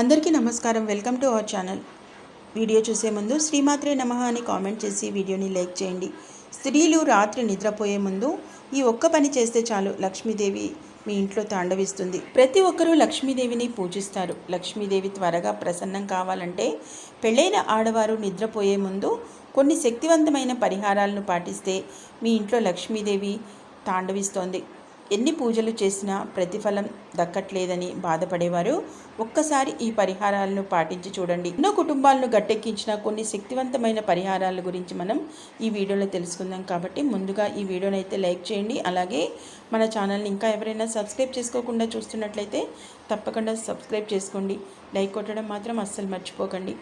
అందరికీ నమస్కారం. Welcome to our channel. Video చూసే ముందు శ్రీమాత్రే నమ అని కామెంట్ చేసి వీడియోని లైక్ చేయండి. స్త్రీలు రాత్రి నిద్రపోయే ముందు ఈ ఒక్క పని చేస్తే చాలు. లక్ష్మీదేవి మీ ఇంట్లో తాండవిస్తుంది. ప్రతి ఒక్కరూ లక్ష్మీదేవిని పూజిస్తారు. లక్ష్మీదేవి త్వరగా ప్రసన్నం కావాలంటే పెళ్ళైన ఆడవారు నిద్రపోయే ముందు కొన్ని శక్తివంతమైన పరిహారాలను పాటిస్తే మీ ఇంట్లో లక్ష్మీదేవి తాండవిస్తోంది. ఎన్ని పూజలు చేసినా ప్రతిఫలం దక్కట్లేదని బాధపడేవారు. ఒక్కసారి ఈ పరిహారాలను పాటించి చూడండి. ఎన్నో కుటుంబాలను గట్టెక్కించిన కొన్ని శక్తివంతమైన పరిహారాల గురించి మనం ఈ వీడియోలో తెలుసుకుందాం కాబట్టి ముందుగా ఈ వీడియోని అయితే లైక్ చేయండి. అలాగే మన ఛానల్ని ఇంకా ఎవరైనా సబ్స్క్రైబ్ చేసుకోకుండా చూస్తున్నట్లయితే తప్పకుండా సబ్స్క్రైబ్ చేసుకోండి. లైక్ కొట్టడం మాత్రం అస్సలు మర్చిపోకండి.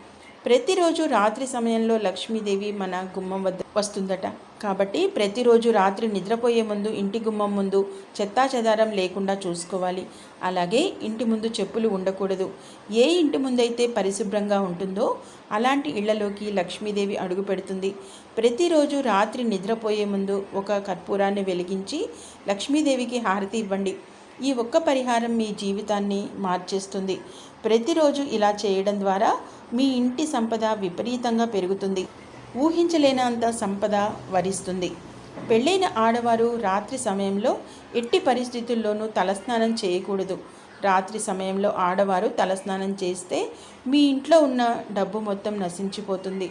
ప్రతిరోజు రాత్రి సమయంలో లక్ష్మీదేవి మన గుమ్మం వద్ద వస్తుందట. కాబట్టి ప్రతిరోజు రాత్రి నిద్రపోయే ముందు ఇంటి గుమ్మం ముందు చెత్తా చెదారం లేకుండా చూసుకోవాలి. అలాగే ఇంటి ముందు చెప్పులు ఉండకూడదు. ఏ ఇంటి ముందైతే పరిశుభ్రంగా ఉంటుందో అలాంటి ఇళ్ళలోకి లక్ష్మీదేవి అడుగు పెడుతుంది. ప్రతిరోజు రాత్రి నిద్రపోయే ముందు ఒక కర్పూరాన్ని వెలిగించి లక్ష్మీదేవికి హారతి ఇవ్వండి. ఈ ఒక్క పరిహారం మీ జీవితాన్ని మార్చేస్తుంది. ప్రతిరోజు ఇలా చేయడం ద్వారా మీ ఇంటి సంపద విపరీతంగా పెరుగుతుంది. ఊహించలేనంత సంపద వరిస్తుంది. పెళ్ళైన ఆడవారు రాత్రి సమయంలో ఎట్టి పరిస్థితుల్లోనూ తలస్నానం చేయకూడదు. రాత్రి సమయంలో ఆడవారు తలస్నానం చేస్తే మీ ఇంట్లో ఉన్న డబ్బు మొత్తం నశించిపోతుంది.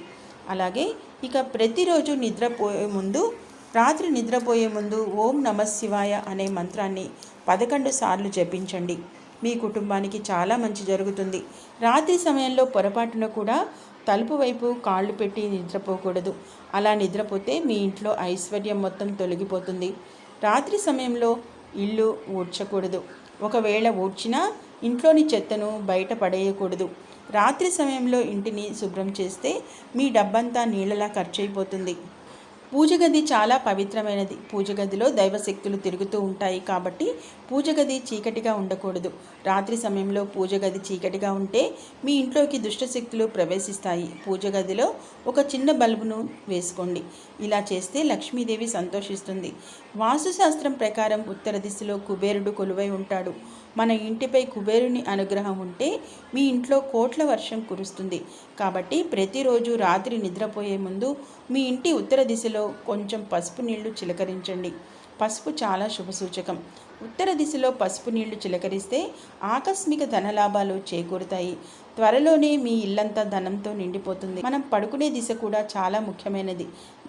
అలాగే ఇక ప్రతిరోజు నిద్రపోయే ముందు రాత్రి నిద్రపోయే ముందు ఓం నమ శివాయ అనే మంత్రాన్ని పదకొండు సార్లు జపించండి. మీ కుటుంబానికి చాలా మంచి జరుగుతుంది. రాత్రి సమయంలో పొరపాటున కూడా తలుపు వైపు కాళ్ళు పెట్టి నిద్రపోకూడదు. అలా నిద్రపోతే మీ ఇంట్లో ఐశ్వర్యం మొత్తం తొలగిపోతుంది. రాత్రి సమయంలో ఇల్లు ఊడ్చకూడదు. ఒకవేళ ఊడ్చినా ఇంట్లోని చెత్తను బయట పడేయకూడదు. రాత్రి సమయంలో ఇంటిని శుభ్రం చేస్తే మీ డబ్బంతా నీళ్ళలా ఖర్చు అయిపోతుంది పూజ గది చాలా పవిత్రమైనది. పూజ గదిలో దైవశక్తులు తిరుగుతూ ఉంటాయి కాబట్టి పూజ గది చీకటిగా ఉండకూడదు. రాత్రి సమయంలో పూజ గది చీకటిగా ఉంటే మీ ఇంట్లోకి దుష్టశక్తులు ప్రవేశిస్తాయి. పూజ గదిలో ఒక చిన్న బల్బును వేసుకోండి. ఇలా చేస్తే లక్ష్మీదేవి సంతోషిస్తుంది. వాస్తుశాస్త్రం ప్రకారం ఉత్తర దిశలో కుబేరుడు కొలువై ఉంటాడు. మన ఇంటిపై కుబేరుని అనుగ్రహం ఉంటే మీ ఇంట్లో కోట్ల వర్షం కురుస్తుంది. కాబట్టి ప్రతిరోజు రాత్రి నిద్రపోయే ముందు మీ ఇంటి ఉత్తర దిశలో కొంచెం పసుపు నీళ్ళు చిలకరించండి. పసుపు చాలా శుభసూచకం. ఉత్తర దిశలో పసుపు నీళ్ళు చిలకరిస్తే ఆకస్మిక ధనలాభాలు చేకూరుతాయి. త్వరలోనే మీ ఇల్లంతా ధనంతో నిండిపోతుంది. మనం పడుకునే దిశ కూడా చాలా ముఖ్యమైనది.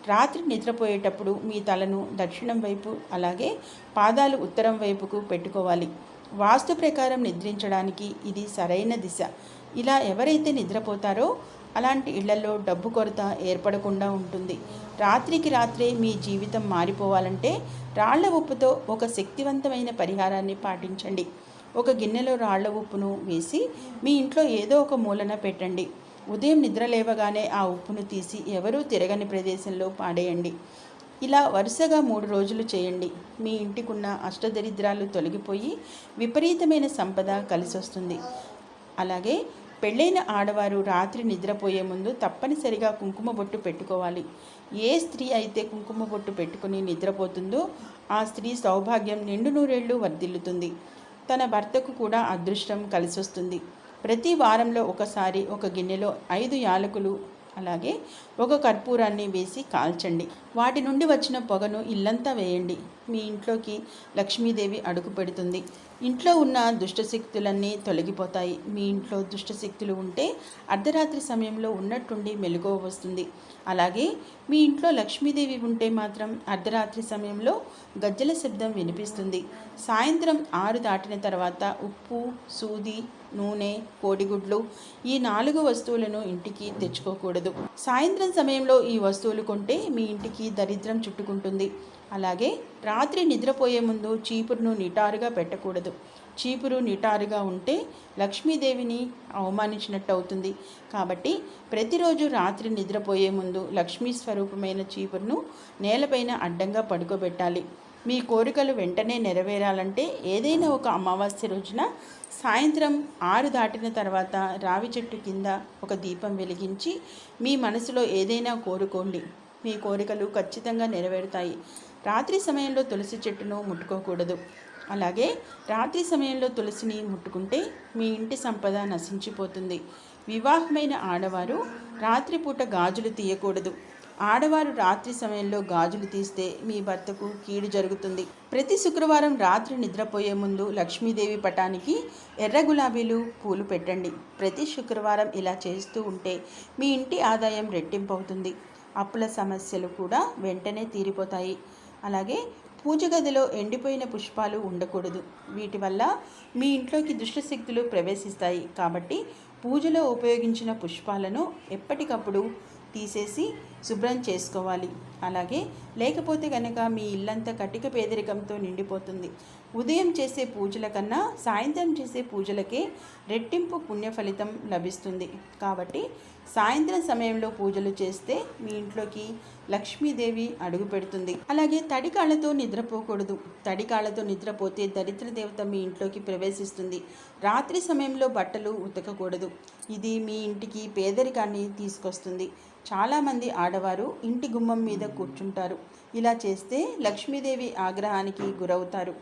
రాత్రి నిద్రపోయేటప్పుడు మీ తలను దక్షిణం వైపు అలాగే పాదాలు ఉత్తరం వైపుకు పెట్టుకోవాలి. వాస్తు ప్రకారం నిద్రించడానికి ఇది సరైన దిశ. ఇలా ఎవరైతే నిద్రపోతారో అలాంటి ఇళ్ళలో డబ్బు కొరత ఏర్పడకుండా ఉంటుంది. రాత్రికి రాత్రే మీ జీవితం మారిపోవాలంటే రాళ్ళ ఉప్పుతో ఒక శక్తివంతమైన పరిహారాన్ని పాటించండి. ఒక గిన్నెలో రాళ్ళ ఉప్పును వేసి మీ ఇంట్లో ఏదో ఒక మూలన పెట్టండి. ఉదయం నిద్ర లేవగానే ఆ ఉప్పును తీసి ఎవరూ తిరగని ప్రదేశంలో పాడేయండి. ఇలా వరుసగా మూడు రోజులు చేయండి. మీ ఇంటికున్న అష్టదరిద్రాలు తొలగిపోయి విపరీతమైన సంపద కలిసి వస్తుంది అలాగే పెళ్ళైన ఆడవారు రాత్రి నిద్రపోయే ముందు తప్పనిసరిగా కుంకుమ బొట్టు పెట్టుకోవాలి. ఏ స్త్రీ అయితే కుంకుమ బొట్టు పెట్టుకుని నిద్రపోతుందో ఆ స్త్రీ సౌభాగ్యం నిండు నూరేళ్ళు వర్ధిల్లుతుంది. తన భర్తకు కూడా అదృష్టం కలిసి వస్తుంది ప్రతి వారంలో ఒకసారి ఒక గిన్నెలో ఐదు యాలకులు అలాగే ఒక కర్పూరాన్ని వేసి కాల్చండి. వాటి నుండి వచ్చిన పొగను ఇల్లంతా వేయండి. మీ ఇంట్లోకి లక్ష్మీదేవి అడుగు పెడుతుంది. ఇంట్లో ఉన్న దుష్టశక్తులన్నీ తొలగిపోతాయి. మీ ఇంట్లో దుష్టశక్తులు ఉంటే అర్ధరాత్రి సమయంలో ఉన్నట్టుండి మెలుగు వస్తుంది. అలాగే మీ ఇంట్లో లక్ష్మీదేవి ఉంటే మాత్రం అర్ధరాత్రి సమయంలో గజ్జల శబ్దం వినిపిస్తుంది. సాయంత్రం ఆరు దాటిన తర్వాత ఉప్పు సూది నూనె కోడిగుడ్లు ఈ నాలుగు వస్తువులను ఇంటికి తెచ్చుకోకూడదు. సాయంత్రం సమయంలో ఈ వస్తువులు కొంటే మీ ఇంటికి దరిద్రం చుట్టుకుంటుంది. అలాగే రాత్రి నిద్రపోయే ముందు చీపురును నిటారుగా పెట్టకూడదు. చీపురు నిటారుగా ఉంటే లక్ష్మీదేవిని అవమానించినట్టు అవుతుంది కాబట్టి ప్రతిరోజు రాత్రి నిద్రపోయే ముందు లక్ష్మీ స్వరూపమైన చీపురును నేలపైన అడ్డంగా పడుకోబెట్టాలి. మీ కోరికలు వెంటనే నెరవేరాలంటే ఏదైనా ఒక అమావాస్య రోజున సాయంత్రం ఆరు దాటిన తర్వాత రావి చెట్టు కింద ఒక దీపం వెలిగించి మీ మనసులో ఏదైనా కోరుకోండి. మీ కోరికలు ఖచ్చితంగా నెరవేరుతాయి. రాత్రి సమయంలో తులసి చెట్టును ముట్టుకోకూడదు. అలాగే రాత్రి సమయంలో తులసిని ముట్టుకుంటే మీ ఇంటి సంపద నశించిపోతుంది. వివాహమైన ఆడవారు రాత్రిపూట గాజులు తీయకూడదు. ఆడవారు రాత్రి సమయంలో గాజులు తీస్తే మీ భర్తకు కీడు జరుగుతుంది. ప్రతి శుక్రవారం రాత్రి నిద్రపోయే ముందు లక్ష్మీదేవి పటానికి ఎర్ర గులాబీలు పూలు పెట్టండి. ప్రతి శుక్రవారం ఇలా చేస్తూ ఉంటే మీ ఇంటి ఆదాయం రెట్టింపు అవుతుంది అప్పుల సమస్యలు కూడా వెంటనే తీరిపోతాయి. అలాగే పూజ గదిలో ఎండిపోయిన పుష్పాలు ఉండకూడదు. వీటి వల్ల మీ ఇంట్లోకి దుష్టశక్తులు ప్రవేశిస్తాయి. కాబట్టి పూజలో ఉపయోగించిన పుష్పాలను ఎప్పటికప్పుడు తీసేసి శుభ్రం చేసుకోవాలి. అలాగే లేకపోతే కనుక మీ ఇల్లంతా కటిక పేదరికంతో నిండిపోతుంది. ఉదయం చేసే పూజల కన్నా సాయంత్రం చేసే పూజలకే రెట్టింపు పుణ్య ఫలితం లభిస్తుంది. కాబట్టి సాయంత్రం సమయంలో పూజలు చేస్తే మీ ఇంట్లోకి లక్ష్మీదేవి అడుగు పెడుతుంది. అలాగే తడి కాళ్ళతో నిద్రపోకూడదు. తడి కాళ్ళతో నిద్రపోతే దరిద్ర దేవత మీ ఇంట్లోకి ప్రవేశిస్తుంది. రాత్రి సమయంలో బట్టలు ఉతకకూడదు. ఇది మీ ఇంటికి పేదరికాన్ని తీసుకొస్తుంది. చాలామంది ఆడవారు ఇంటి గుమ్మం మీద కూర్చుంటారు. ఇలా చేస్తే లక్ష్మీదేవి ఆగ్రహానికి గురవుతారు.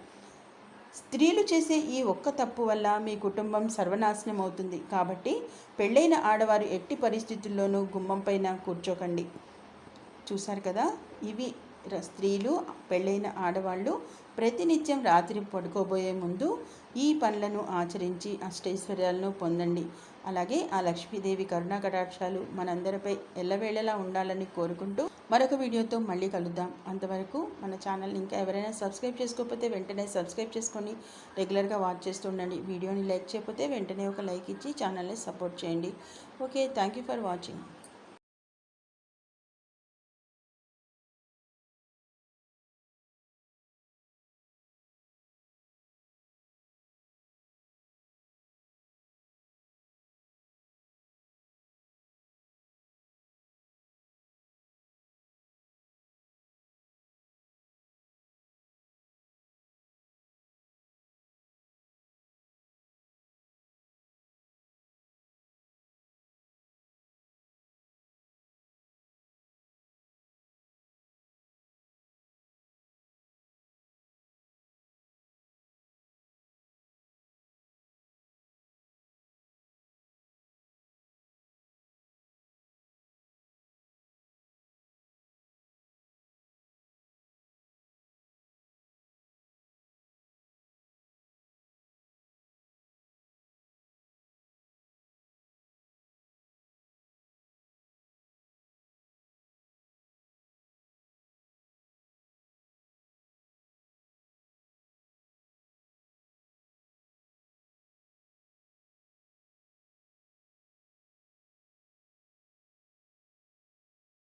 స్త్రీలు చేసే ఈ ఒక్క తప్పు వల్ల మీ కుటుంబం సర్వనాశనం అవుతుంది. కాబట్టి పెళ్ళైన ఆడవారు ఎట్టి పరిస్థితుల్లోనూ గుమ్మం పైన కూర్చోకండి. చూశారు కదా? ఇవి స్త్రీలు పెళ్ళైన ఆడవాళ్ళు ప్రతినిత్యం రాత్రి పడుకోబోయే ముందు ఈ పనులను ఆచరించి అష్టైశ్వర్యాలను పొందండి. అలాగే ఆ లక్ష్మీదేవి కరుణా కటాక్షాలు మనందరిపై ఎల్లవేళలా ఉండాలని కోరుకుంటూ మరొక వీడియోతో మళ్ళీ కలుద్దాం. అంతవరకు మన ఛానల్ని ఇంకా ఎవరైనా సబ్స్క్రైబ్ చేసుకోకపోతే వెంటనే సబ్స్క్రైబ్ చేసుకొని రెగ్యులర్గా వాచ్ చేస్తూ ఉండండి. వీడియోని లైక్ చేయకపోతే వెంటనే ఒక లైక్ ఇచ్చి ఛానల్ని సపోర్ట్ చేయండి. Okay thank you for watching.